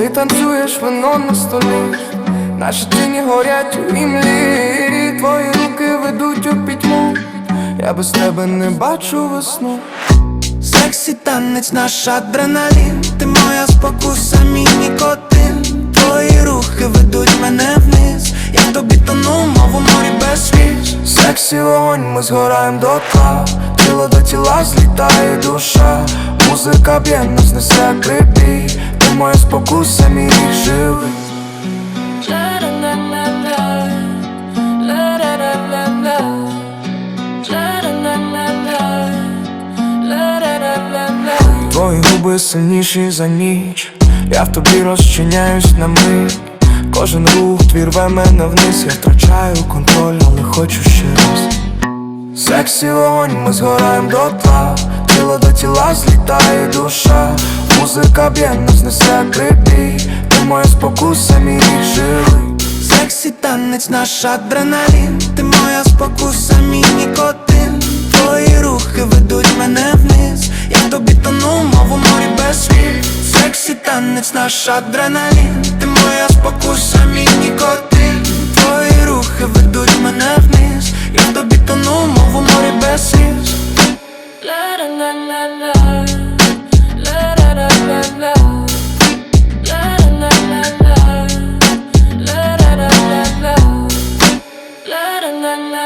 лиш вино на столі, наші тіні горять у імлі, твої руки ведуть у пітьму, я без тебе не бачу весну. Сексі танець, наш адреналін, ти моя спокуса, мій нікотин. Твої рухи ведуть мене вниз, я тобі тону, мов у морі без свіч Сексі вогонь, ми згораєм до тла. Тіло до тіла злітає душа. Музика б'є, нас несе Ти моя спокуса, мій живий. Твої губи сильніші за ніч. Я в тобі розчиняюсь на мить. Кожен рух твій рве мене вниз. Я втрачаю контроль, але хочу ще раз. Сексі вогонь, ми згораєм до тла. Тіло до тіла злітає душа Музика б'є, нас несе прибій Ти моя спокуса, мій жили Сексі танець, наш адреналін, ти моя спокуса, мій нікотин. Твої рухи ведуть мене вниз, я тобі тону, мов у морі без слів. Сексі танець, наш адреналін, ти моя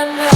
and